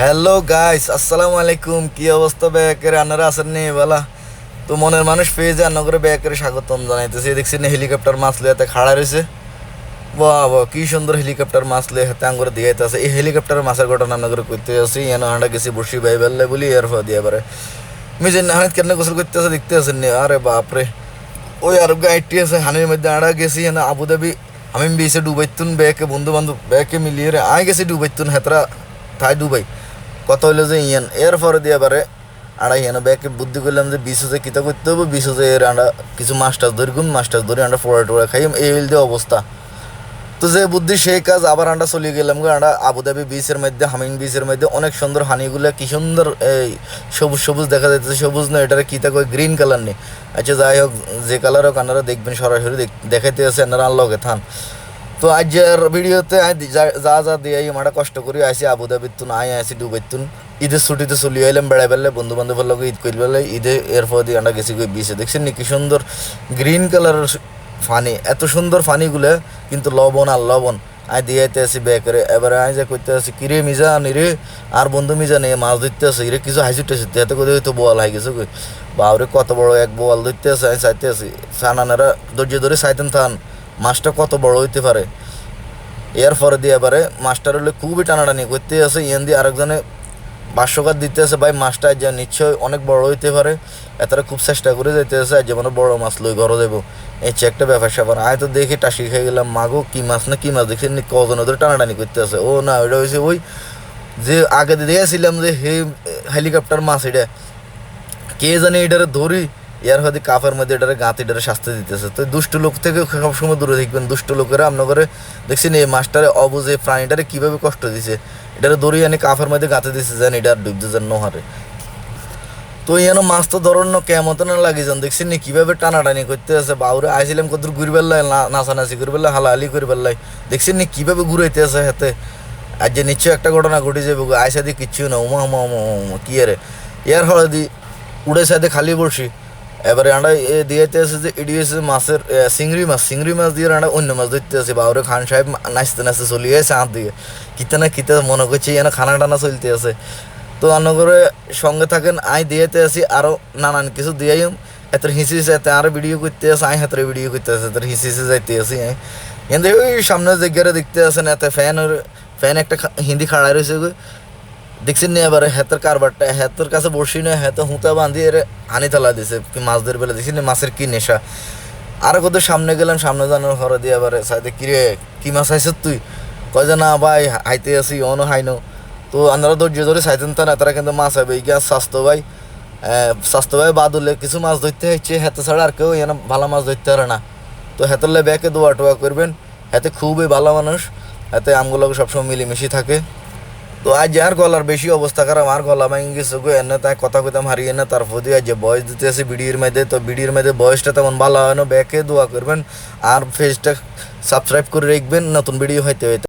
Hello guys আসসালামু আলাইকুম কি অবস্থা ব্যাকের আনারা আছেন নি? বলা, তো মনের মানুষ পেয়ে যায় রান্না করে ব্যাকের স্বাগতম জানাইতেছে। দেখছি না হেলিকপ্টার মাছ লিয়ে হাতে খাড়া রয়েছে। বাহ বাহ কি সুন্দর হেলিকপ্টার মাছ লিয়ে হাতে আঙ্গুরে দিয়ে আছে। এই হেলিকপ্টার মাছের ঘটনা করে করতে আসি এন হাঁটা গেছি বসি ভাই বেললে বলি, এর ফা দিয়ে পারে। যে হানিত কেন গোসল করতে আছে, দেখতে আছেন নি? আরে বাপরে। ওই আর গাইটি আছে, হানির মধ্যে আড়া গেছি। এনে আবুধাবি আমি বিছে ডুবাইতুন ব্যাকে বন্ধু বান্ধব ব্যাকে মিলিয়ে রে আয় গেছি ডুবাইতুন হেতরা, থাই ডুবাই কত হইল যে ইয়ান এর পরে দিয়ে পারে আড়া ইয়ান, ব্যাকে বুদ্ধি করলাম যে বিশ হাজার কিতা করতে হবে বিশ হাজার এর আন্ডা কিছু মাস্টার ধরি গুন মাস্টার ধরে, আন্ডা ফোড়া টোড়া খাই এই হইল দিয়ে অবস্থা। তো যে বুদ্ধি, সেই কাজ আবার আন্ডা চলে গেলাম গো, আন্ডা আবুধাবি বিচের মধ্যে হামিং বিচের মধ্যে, অনেক সুন্দর হানিগুলো, কি সুন্দর, এই সবুজ সবুজ দেখা যাচ্ছে সবুজ না, এটার কিতা কয় গ্রিন কালার নেই আচ্ছা যাই হোক, যে কালার হোক, আপনারা দেখবেন সরাসরি দেখ- দেখাইতে আছে, আপনারা আনলগে থান। তো আজের ভিডিওতে আই যা যা দিয়ে আমরা কষ্ট করি, আইসি আবুধাবির তুন, আই আইসি ডুবাইতুন ঈদের ছুটিতে চলি আইলাম বেড়াই বেড়লে বন্ধু বান্ধবের লগে ঈদ করি পেলে ঈদে এর ফলে আমরা গেছি গিয়ে বিচে। দেখছেন নি কি সুন্দর গ্রিন কালারের ফানি, এত সুন্দর ফানিগুলো, কিন্তু লবণ আর লবণ। আই দিয়াইতে আছি বে করে, এবারে আই যা করতে আছি কিরে মিজা নিরে আর বন্ধু মিজা নিয়ে মাছ ধরতে আছে ইরে কিছু হাসিতে আছে এত করে তো বোয়াল হাই গেছে বাবরে কত বড় এক বোয়াল ধরতে আছে আমি চাইতে আছি সানানারা ধৈর্য ধরে চাইতেন থান। মাছটা কত বড় হইতে পারে? এর পরে দিয়ে এবারে মাছটার হলে খুবই টানাটানি করতে আছে। ইয়ান দিয়ে আরেকজনে বাস্যকার দিতে আছে, ভাই, মাছটা যা নিশ্চয় অনেক বড় হইতে পারে। এতটা খুব চেষ্টা করে যেতে আছে আর যেমন বড় মাছ লই ঘরে যাব এই হচ্ছে একটা ব্যাপার স্যাপার আয় তো দেখি টাসি খেয়ে গেলাম, মাগো, কি মাছ না কি মাছ? দেখছি কজন ওদের টানাটানি করতে আছে। ও না, ওইটা হয়েছে ওই যে আগে দিয়েছিলাম যে হে, হেলিকপ্টার মাছ এটা। কে জানে এটারে ধরি ইয়ার হয়তো কাপের মধ্যে এটারে গাঁত, এটারে শাস্তি দিতেছে। তো দুষ্ট লোক থেকে সবসময় দূরে দেখবেন দুষ্ট লোকেরা আপনার করে দেখছেন এই মাছটারে অবুঝে প্রাণীটারে কীভাবে কষ্ট দিছে। এটারে দড়ি আনি কাপের মধ্যে গাঁতে দিছে যেন এটা ডুবতে যেন নহারে। তো ইয়ানো মাছ তো ধরন কেমন না লাগি যান। দেখছেন নি কীভাবে টানাটানি করতে আছে। বাউরে আইছিলাম কত ঘুরি বেল্লাই নাচানাচি করি বেল্লাই হালাহালি করি বেল্লাই দেখছেন নি কীভাবে ঘুরাইতে আছে হাতে। আজ যে নিশ্চয় একটা ঘটনা ঘটে যাবে আইসা দিয়ে কিচ্ছু না। উমা উমা উমা উমা কি আরে ইয়ার হলে দি উড়ে সাথে খালি বসি। এবারে আমরা এ দিয়েতে আছে যে এটি হচ্ছে মাছের চিংড়ি মাছ চিংড়ি মাছ দিয়ে আমরা অন্য মাছ ধরতে আছে বাউরে খান সাহেব নাচতে নাচতে চলে হাত দিয়ে কিতে না কিতে মনে করছে যেন খানা টানা চলতে আছে তো অন্য করে সঙ্গে থাকেন আই দিয়েতে আছি আরও নানান কিছু দিয়াই এত হিসি এতে আরও ভিডিও করতে আছে আই হাতের ভিডিও করতে আছে এত হিসি হিসে যাইতে আছি আই কিন্তু ওই সামনে জায়গারে দেখতে আছেন এতে ফ্যান ফ্যান একটা হিন্দি খাড়াই রয়েছে দেখছেন নি এবারে? হেতের কারবারটা, হেতের কাছে বসি না, হেতে হুঁতা বাঁধি এর হানি তালা দিছে, কি মাছ ধরে বেলা নি, মাছের কি নেশা? আর কত সামনে গেলাম, সামনে জানার ঘরে দিয়ে এবারে সাইডে কিরে কি মাছ আইস তুই? কয় যে, না ভাই, হাইতে আছি, অনো হাইনো। তো আপনারা ধৈর্য ধরে চাইতেন তা না তারা কিন্তু মাছ হবে ইগা স্বাস্থ্য ভাই স্বাস্থ্য ভাই বাদ হলে কিছু মাছ ধরতে হচ্ছে হেতে ছাড়া আর কেউ এখানে ভালো মাছ ধরতে পারে না। তো হেতেরলে ব্যাকে দোয়া টোয়া করবেন, হেতে খুবই ভালো মানুষ, হেতে আমগুলো সবসময় মিলেমিশি থাকে। তো আজ আর গলার বেশি অবস্থা খারাপ, আর গলা ভাঙি গেছে গো, এনে তাই কথা কইতাম হারিয়ে না তার প্রতি আজ যে বয়স দিতে আছে বিডির মধ্যে, তো বিডির মধ্যে বয়সটা তেমন ভালো হয় না, ব্যাকে দোয়া করবেন, আর ফেসটা সাবস্ক্রাইব করে রাখবেন, নতুন ভিডিও হইতে হইতে।